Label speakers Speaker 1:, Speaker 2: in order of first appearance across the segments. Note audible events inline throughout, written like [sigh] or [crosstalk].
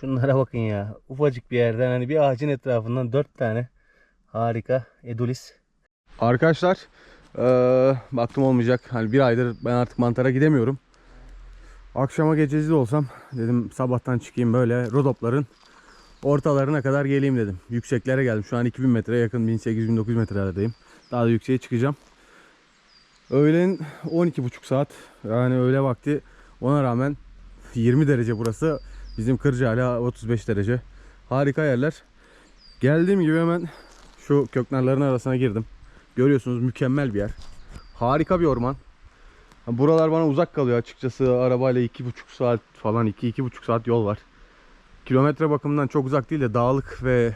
Speaker 1: Şunlara bakın ya. Ufacık bir yerden hani bir ağacın etrafından dört tane harika edulis. Arkadaşlar eee, baktım olmayacak. Hani bir aydır ben artık mantara gidemiyorum. Akşama gececi de olsam dedim sabahtan çıkayım böyle rodopların ortalarına kadar geleyim dedim. Yükseklere geldim. Şu an 2000 metreye yakın 1800-1900 metrelerdeyim. Daha da yükseğe çıkacağım. Öğlen 12,5 saat. Yani öğle vakti ona rağmen 20 derece burası. Bizim Kırcaali 35 derece. Harika yerler. Geldiğim gibi hemen şu köknarların arasına girdim. Görüyorsunuz mükemmel bir yer. Harika bir orman. Buralar bana uzak kalıyor açıkçası. Arabayla 2,5 saat falan 2-2,5 saat yol var. Kilometre bakımından çok uzak değil de dağlık ve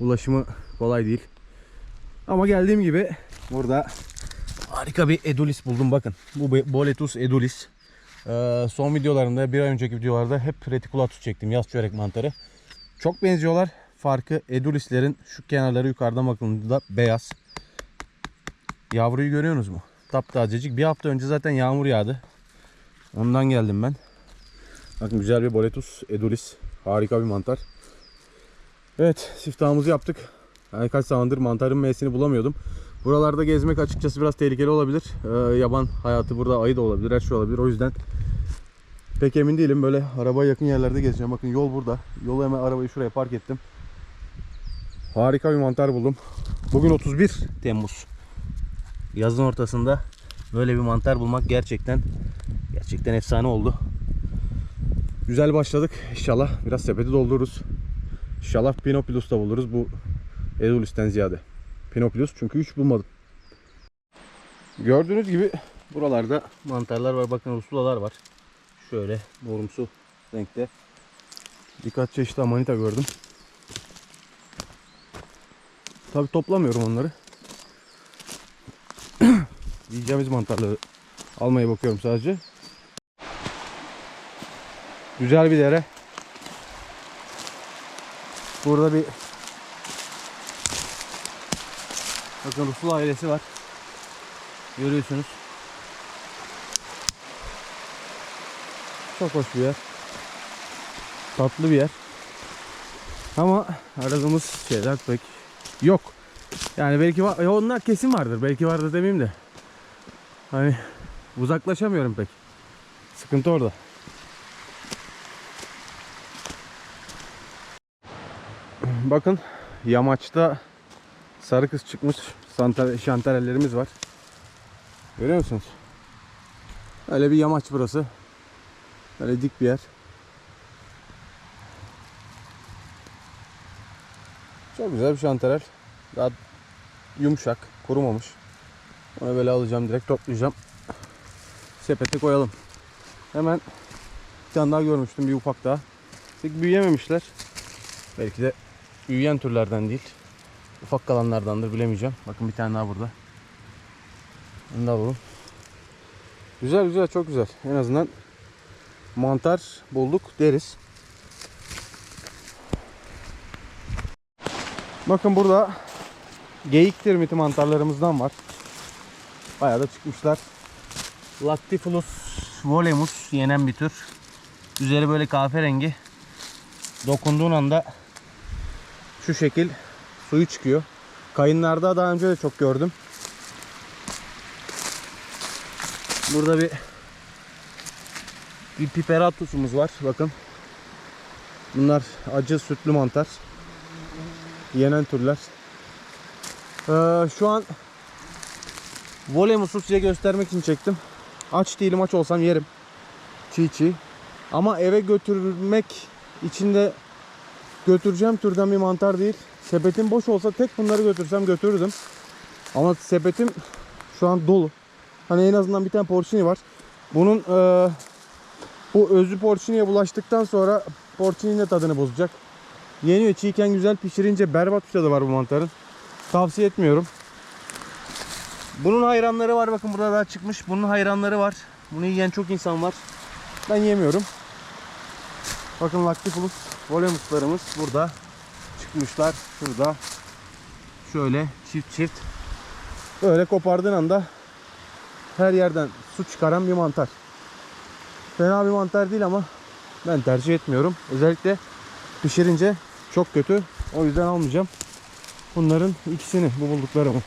Speaker 1: ulaşımı kolay değil. Ama geldiğim gibi burada harika bir edulis buldum bakın. Bu Boletus edulis. Ee, son videolarında bir ay önceki videolarda hep reticulatus çektim yaz çörek mantarı. Çok benziyorlar. Farkı edulislerin şu kenarları yukarıdan bakıldığında beyaz. Yavruyu görüyorsunuz mu? Taptazecik. Bir hafta önce zaten yağmur yağdı. Ondan geldim ben. Bakın güzel bir Boletus edulis. Harika bir mantar. Evet siftahımızı yaptık. Yani kaç zamandır mantarın meyesini bulamıyordum. Buralarda gezmek açıkçası biraz tehlikeli olabilir. Ee, yaban hayatı burada ayı da olabilir, her şey olabilir. O yüzden pek emin değilim. Böyle arabaya yakın yerlerde gezeceğim. Bakın yol burada. Yolu hemen arabayı şuraya park ettim. Harika bir mantar buldum. Bugün 31 Temmuz. Yazın ortasında böyle bir mantar bulmak gerçekten gerçekten efsane oldu. Güzel başladık. İnşallah biraz sepeti doldururuz. İnşallah Pinopilus da buluruz bu Edulis'ten ziyade. Pinopilus çünkü hiç bulmadım. Gördüğünüz gibi buralarda mantarlar var. Bakın rusulalar var. Şöyle morumsu renkte. Birkaç çeşit amanita gördüm. Tabi toplamıyorum onları. [clears throat] Yiyeceğimiz mantarları almaya bakıyorum sadece. Güzel bir dere. Burada bir Bakın Rusul ailesi var. Görüyorsunuz. Çok hoş bir yer. Tatlı bir yer. Ama aradığımız şeyler pek yok. Yani belki var, onlar kesin vardır. Belki vardır demeyeyim de. Hani uzaklaşamıyorum pek. Sıkıntı orada. Bakın yamaçta sarı kız çıkmış şantarellerimiz var. Görüyor musunuz? Öyle bir yamaç burası. Böyle dik bir yer. Çok güzel bir şantarel. Daha yumuşak, kurumamış. Onu böyle alacağım direkt toplayacağım. Sepete koyalım. Hemen bir tane daha görmüştüm bir ufak daha. Pek büyüyememişler. Belki de büyüyen türlerden değil. Ufak kalanlardandır bilemeyeceğim. Bakın bir tane daha burada. Bunu da alalım. Güzel güzel çok güzel. En azından mantar bulduk deriz. Bakın burada geyik termiti mantarlarımızdan var. Bayağı da çıkmışlar. Lactifulus volemus yenen bir tür. Üzeri böyle kahverengi. Dokunduğun anda şu şekil suyu çıkıyor. Kayınlarda daha önce de çok gördüm. Burada bir bir piperatusumuz var. Bakın. Bunlar acı sütlü mantar. Yenen türler. Ee, şu an Volemus'u size göstermek için çektim. Aç değilim aç olsam yerim. Çiğ çiğ. Ama eve götürmek için de götüreceğim türden bir mantar değil. Sepetim boş olsa tek bunları götürsem götürürdüm. Ama sepetim şu an dolu. Hani en azından bir tane porcini var. Bunun eee, bu özü porciniye bulaştıktan sonra porcinin de tadını bozacak. Yeniyor çiğken güzel pişirince berbat bir tadı var bu mantarın. Tavsiye etmiyorum. Bunun hayranları var bakın burada daha çıkmış. Bunun hayranları var. Bunu yiyen çok insan var. Ben yemiyorum. Bakın Lactifulus volemuslarımız burada çıkmışlar. Şurada. Şöyle çift çift. Böyle kopardığın anda her yerden su çıkaran bir mantar. Fena bir mantar değil ama ben tercih etmiyorum. Özellikle pişirince çok kötü. O yüzden almayacağım. Bunların ikisini bu bulduklarımı.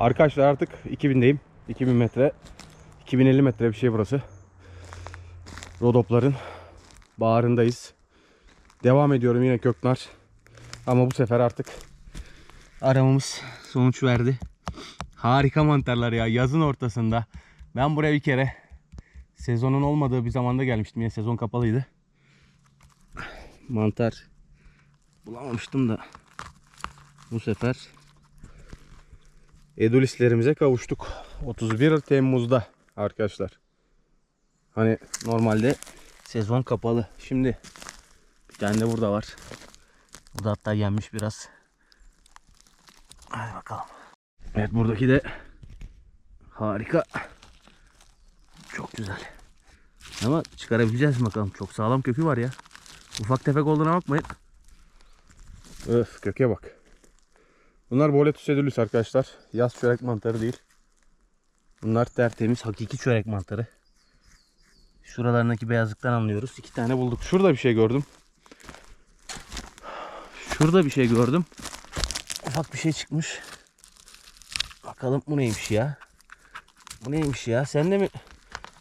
Speaker 1: Arkadaşlar artık 2000'deyim. 2000 metre. 2050 metre bir şey burası. Rodopların bağrındayız. Devam ediyorum yine Köknar. Ama bu sefer artık aramamız sonuç verdi. Harika mantarlar ya yazın ortasında. Ben buraya bir kere sezonun olmadığı bir zamanda gelmiştim. Yine sezon kapalıydı. Mantar bulamamıştım da bu sefer Edulislerimize kavuştuk. 31 Temmuz'da arkadaşlar. Hani normalde sezon kapalı. Şimdi bir tane de burada var. Bu da hatta yenmiş biraz. Hadi bakalım. Evet buradaki de harika. Güzel. Ama çıkarabileceğiz bakalım. Çok sağlam kökü var ya. Ufak tefek olduğuna bakmayın. Öf köke bak. Bunlar Boletus edulus arkadaşlar. Yaz çörek mantarı değil. Bunlar tertemiz hakiki çörek mantarı. Şuralarındaki beyazlıktan anlıyoruz. İki tane bulduk. Şurada bir şey gördüm. Şurada bir şey gördüm. Ufak bir şey çıkmış. Bakalım bu neymiş ya? Bu neymiş ya? Sen de mi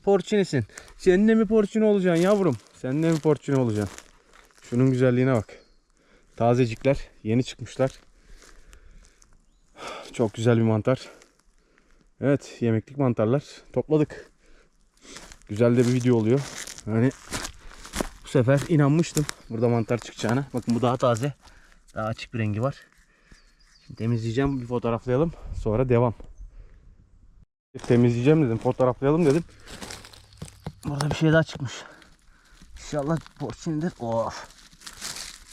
Speaker 1: porçinisin? Sen de mi porçini olacaksın yavrum? Sen de mi porçini olacaksın? Şunun güzelliğine bak. Tazecikler. Yeni çıkmışlar. Çok güzel bir mantar. Evet yemeklik mantarlar topladık. Güzel de bir video oluyor. Yani bu sefer inanmıştım burada mantar çıkacağına. Bakın bu daha taze. Daha açık bir rengi var. Şimdi temizleyeceğim bir fotoğraflayalım. Sonra devam. Temizleyeceğim dedim fotoğraflayalım dedim. Burada bir şey daha çıkmış. İnşallah porçindir. Of.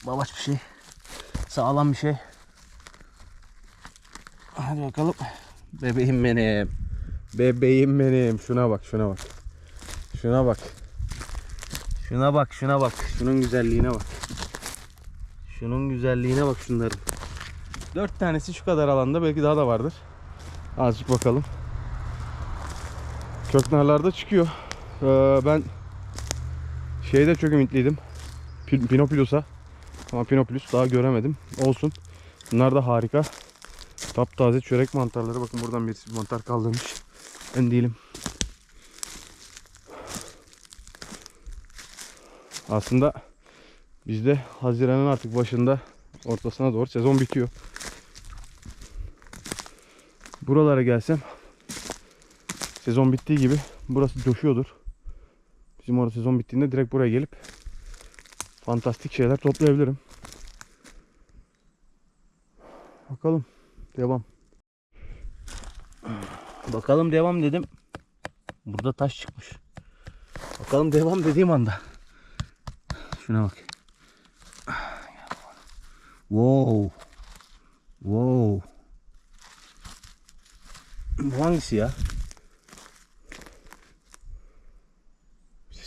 Speaker 1: Babaç bir şey. Sağlam bir şey. Hadi bakalım. Bebeğim benim. Bebeğim benim. Şuna bak, şuna bak. Şuna bak. Şuna bak, şuna bak. Şunun güzelliğine bak. Şunun güzelliğine bak şunların. Dört tanesi şu kadar alanda. Belki daha da vardır. Azıcık bakalım. Köknarlarda çıkıyor. Ee, ben şeyde çok ümitliydim. Pin- Pinopilus'a. Ama Pinopilus daha göremedim. Olsun. Bunlar da harika. Taptaze çörek mantarları. Bakın buradan birisi bir mantar kaldırmış. Ben değilim. Aslında bizde Haziran'ın artık başında ortasına doğru sezon bitiyor. Buralara gelsem sezon bittiği gibi burası coşuyordur. Bizim orada sezon bittiğinde direkt buraya gelip fantastik şeyler toplayabilirim. Bakalım. Devam. Bakalım devam dedim. Burada taş çıkmış. Bakalım devam dediğim anda. Şuna bak. Wow. Wow. Bu hangisi ya?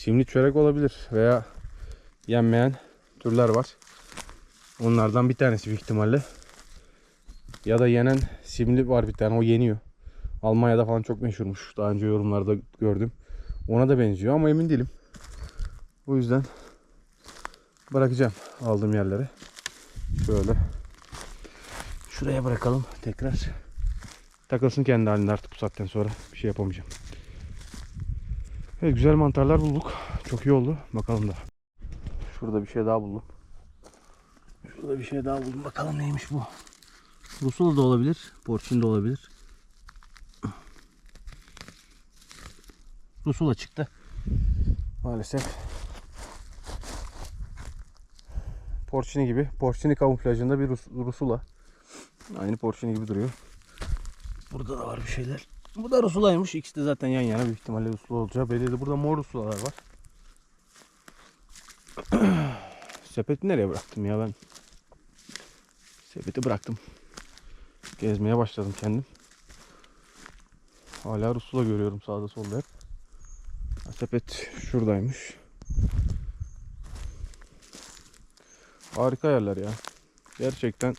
Speaker 1: Simli çörek olabilir veya yenmeyen türler var. Onlardan bir tanesi büyük ihtimalle. Ya da yenen simli var bir tane o yeniyor. Almanya'da falan çok meşhurmuş. Daha önce yorumlarda gördüm. Ona da benziyor ama emin değilim. O yüzden bırakacağım aldığım yerlere. Şöyle. Şuraya bırakalım tekrar. Takılsın kendi halinde artık bu saatten sonra. Bir şey yapamayacağım. Evet güzel mantarlar bulduk. Çok iyi oldu. Bakalım da. Şurada bir şey daha buldum. Şurada bir şey daha buldum. Bakalım neymiş bu. Rusula da olabilir. Porçin de olabilir. Rusula çıktı. Maalesef. Porçini gibi. Porçini kamuflajında bir Rus, Rusula. Aynı porçini gibi duruyor. Burada da var bir şeyler. Bu da Rusula'ymış. İkisi de zaten yan yana büyük ihtimalle Rusula olacağı belliydi. Burada mor Rusulalar var. [clears throat] Sepeti nereye bıraktım ya ben? Sepeti bıraktım. Gezmeye başladım kendim. Hala Rusula görüyorum sağda solda hep. Sepet şuradaymış. Harika yerler ya. Gerçekten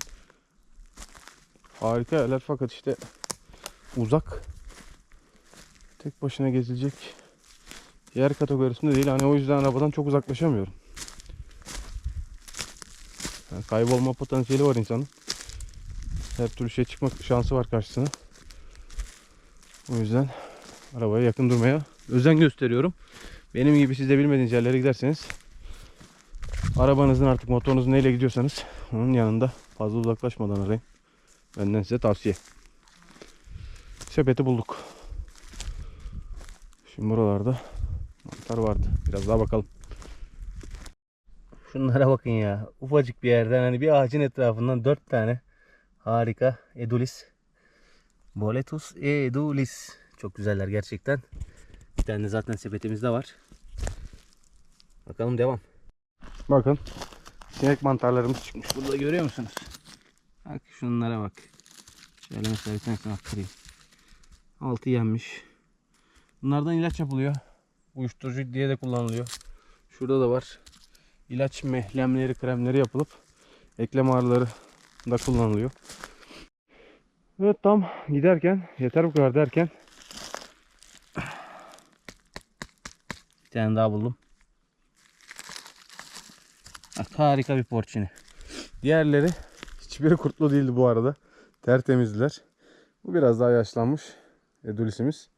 Speaker 1: harika yerler fakat işte uzak. Tek başına gezilecek yer kategorisinde değil. Hani o yüzden arabadan çok uzaklaşamıyorum. Yani kaybolma potansiyeli var insanın. Her türlü şey çıkma şansı var karşısına. O yüzden arabaya yakın durmaya özen gösteriyorum. Benim gibi siz de bilmediğiniz yerlere giderseniz arabanızın artık motorunuzun neyle gidiyorsanız onun yanında fazla uzaklaşmadan arayın. Benden size tavsiye. Sepeti bulduk. Şimdi buralarda mantar vardı. Biraz daha bakalım. Şunlara bakın ya. Ufacık bir yerden hani bir ağacın etrafından dört tane harika edulis. Boletus edulis. Çok güzeller gerçekten. Bir tane zaten sepetimizde var. Bakalım devam. Bakın. Sinek mantarlarımız çıkmış. Burada görüyor musunuz? Bak şunlara bak. Şöyle mesela bir tanesini aktarayım. Altı yenmiş. Bunlardan ilaç yapılıyor. Uyuşturucu diye de kullanılıyor. Şurada da var. İlaç mehlemleri, kremleri yapılıp eklem ağrıları da kullanılıyor. Evet tam giderken yeter bu kadar derken bir tane daha buldum. Bak harika bir porçini. Diğerleri hiçbiri kurtlu değildi bu arada. Tertemizdiler. Bu biraz daha yaşlanmış. Edulisimiz.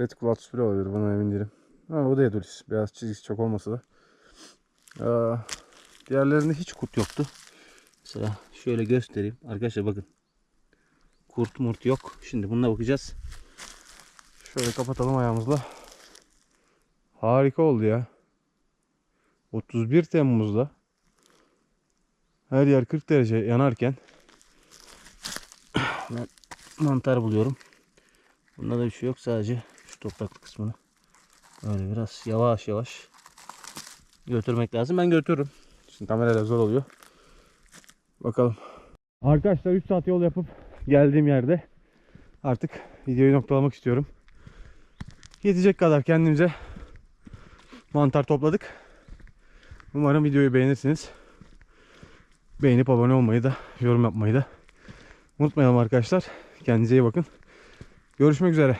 Speaker 1: Reticulatus bile olabilir buna emin değilim. Ha, o da Edulis. Biraz çizgisi çok olmasa da. Aa, diğerlerinde hiç kurt yoktu. Mesela şöyle göstereyim. Arkadaşlar bakın. Kurt murt yok. Şimdi bununla bakacağız. Şöyle kapatalım ayağımızla. Harika oldu ya. 31 Temmuz'da her yer 40 derece yanarken [clears throat] ben mantar buluyorum. Bunda da bir şey yok sadece topraklı kısmını böyle biraz yavaş yavaş götürmek lazım. Ben götürürüm. Şimdi kamerayla zor oluyor. Bakalım. Arkadaşlar 3 saat yol yapıp geldiğim yerde artık videoyu noktalamak istiyorum. Yetecek kadar kendimize mantar topladık. Umarım videoyu beğenirsiniz. Beğenip abone olmayı da yorum yapmayı da unutmayalım arkadaşlar. Kendinize iyi bakın. Görüşmek üzere.